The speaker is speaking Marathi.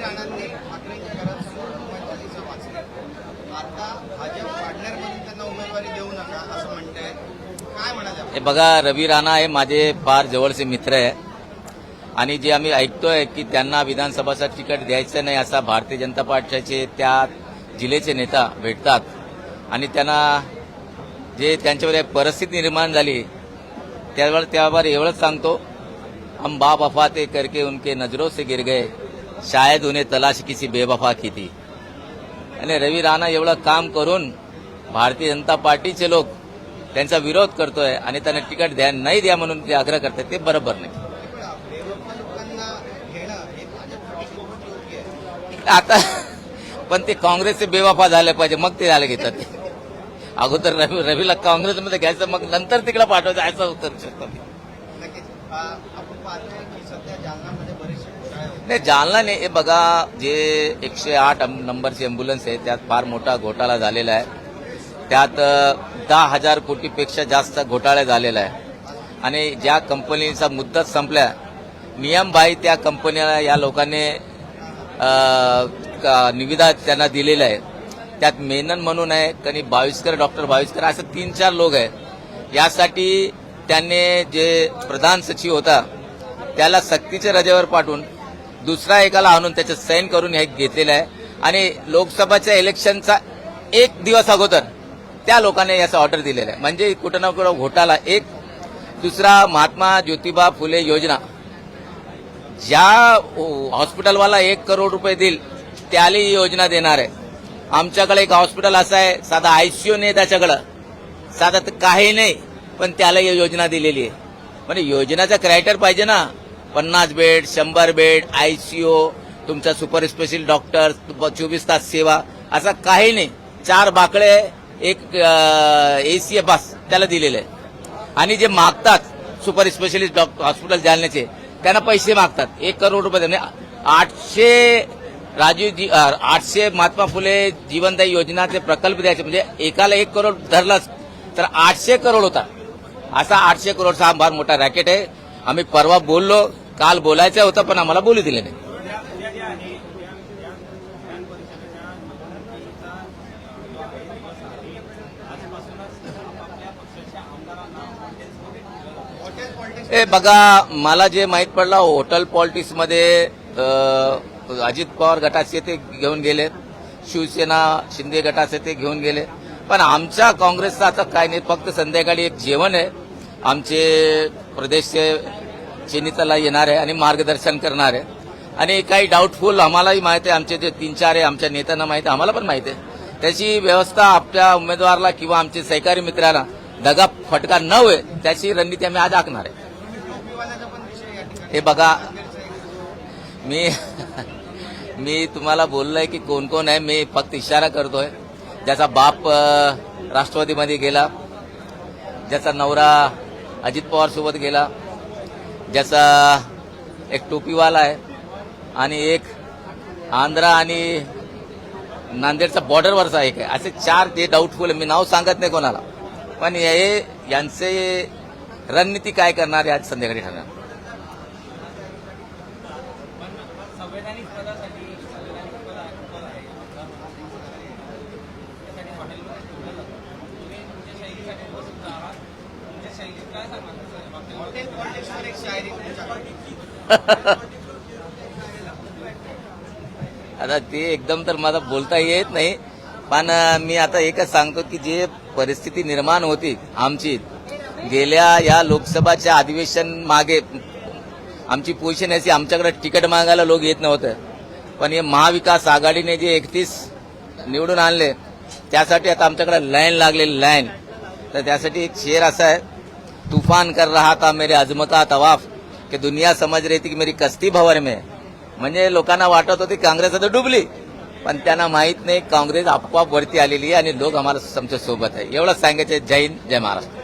राणांनी ठाकरेंच्या घरासमोर हनुमान चालीसा आता भाजप वाढण्यामधून त्यांना उमेदवारी देऊ नका असं म्हणतायत काय म्हणाले हे बघा रवी राणा हे माझे फार जवळचे मित्र आहे. आणि जे आम्ही ऐकतोय की त्यांना विधानसभाचं तिकीट द्यायचं नाही असा भारतीय जनता पक्षाचे त्या जिल्ह्याचे नेता भेटतात. आणि त्यांना जे त्यांच्यावर एक परिस्थिती निर्माण झाली त्यावर त्यावर एवढंच सांगतो हम बाप अफाते करके उनके नजरों से गिर गए. शायद उन्हें तलाश किसी बेवफा की थी आणि रवी राणा एवढं काम करून भारतीय जनता पार्टीचे लोक त्यांचा विरोध करतोय आणि त्यांना तिकीट द्या नाही द्या म्हणून ते आग्रह करतात ते बरोबर नाही. आता पण ते काँग्रेसचे बेवाफा झाले पाहिजे मग ते झाले घेतात. ते अगोदर रवी रवीला काँग्रेसमध्ये घ्यायचं मग नंतर तिकडे पाठवायचं असं उत्तर शकतो नाही जालना नाही हे बघा जे एकशे आठ नंबरची अँब्युलन्स आहे त्यात फार मोठा घोटाळा झालेला आहे. त्यात दहा हजार कोटीपेक्षा जास्त घोटाळा झालेला आहे. आणि ज्या कंपनीचा मुद्दत संपल्या नियमबाई त्या कंपनीला या लोकांनी का- निविदा त्यांना दिलेल्या आहे त्यात मेनन म्हणून आहे आणि बाविस्कर डॉक्टर बाविस्कर असं तीन चार लोक आहेत. यासाठी त्यांनी जे प्रधान सचिव होता त्याला सक्तीच्या रजेवर पाठवून दुसरा एकाला आणून त्याचं सैन करून हे घेतलेलं आहे. आणि लोकसभाच्या इलेक्शनचा एक दिवस अगोदर त्या लोकांनी याचा ऑर्डर दिलेला आहे. म्हणजे कुठं ना कुठं घोटाला. एक दुसरा महात्मा ज्योतिबा फुले योजना. ज्या हॉस्पिटलवाला एक करोड रुपये देईल त्याला ही योजना देणार आहे. आमच्याकडे एक हॉस्पिटल असं आहे साधा आयसीयू नाही त्याच्याकडं. साधा तर काही नाही पण त्याला ही योजना दिलेली आहे. म्हणजे योजनाचा क्रायटर पाहिजे ना. पन्नास बेड शंभर बेड आयसीओ तुमचा सुपर स्पेशल डॉक्टर चोवीस तास सेवा असं काही नाही. चार बाकडे एक एसीए पास त्याला दिलेले. आहे आणि जे मागतात सुपर स्पेशलिस्ट डॉक्टर हॉस्पिटल जालन्याचे त्यांना पैसे मागतात. एक करोड रुपये म्हणजे आठशे राजीव जी आठशे महात्मा फुले जीवनदायी योजनाचे प्रकल्प द्यायचे. म्हणजे एकाला एक करोड धरलाच तर आठशे करोड होता. असा आठशे करोडचा हा फार मोठा रॅकेट आहे. आम्ही परवा बोललो काल बोलायचं होतं पण आम्हाला बोलू दिले नाही. ए बघा मला जे माहीत पडलं हॉटेल पॉलिटिक्समध्ये अजित पवार गटाचे ते घेऊन गेले शिवसेना शिंदे गटाचे ते घेऊन गेले. पण आमच्या काँग्रेसचं आता काय नाही फक्त संध्याकाळी एक जेवण आहे. आमचे प्रदेशचे चेनीतला येणार आहे आणि मार्गदर्शन करणार आहे. आणि काही डाऊटफुल आम्हालाही माहिती आहे. आमचे जे तीन चार आहे आमच्या नेत्यांना माहिती आहे. आम्हाला पण माहिती आहे. त्याची व्यवस्था आपल्या उमेदवाराला किंवा आमचे सहकारी मित्राला दगा फटका न होय त्याची रणनीती आम्ही आज आखणार आहे. हे बघा मी मी तुम्हाला बोललोय की कोण कोण आहे मी फक्त इशारा करतोय. ज्याचा बाप राष्ट्रवादीमध्ये गेला ज्याचा नवरा अजित पवार सोबत गेला ज्याचा एक टोपीवाला आहे आणि एक आंध्रा आणि नांदेडचा बॉर्डरवरचा एक आहे. असे चार ते डाऊटफुल मी नाव सांगत नाही कोणाला. पण हे यांचे रणनीती काय करणार आहे आज संध्याकाळी ठरणार. आता ते एकदम तर मला बोलता येत नाही पण मी आता एकच सांगतो की जे परिस्थिती निर्माण होती आमची गेल्या या लोकसभाच्या अधिवेशन मागे आमची पोझिशन अशी आमच्याकडे तिकीट मागायला लोक येत नव्हते. पण हे महाविकास आघाडीने जे एकतीस निवडून आणले त्यासाठी आता आमच्याकडे लाईन लागलेली लाईन तर त्यासाठी एक शेर असा आहे तूफान कर रहा था मेरे अजमता तवाफ की दुनिया समज रही थी की मेरी कस्ती भवर में म्हणजे लोकांना वाटत होती काँग्रेस आता डुबली पण त्यांना माहीत नाही काँग्रेस आपोआप वरती आलेली आहे आणि लोक आम्हाला आमच्यासोबत आहे. एवढंच सांगायचं जय हिंद जय महाराष्ट्र.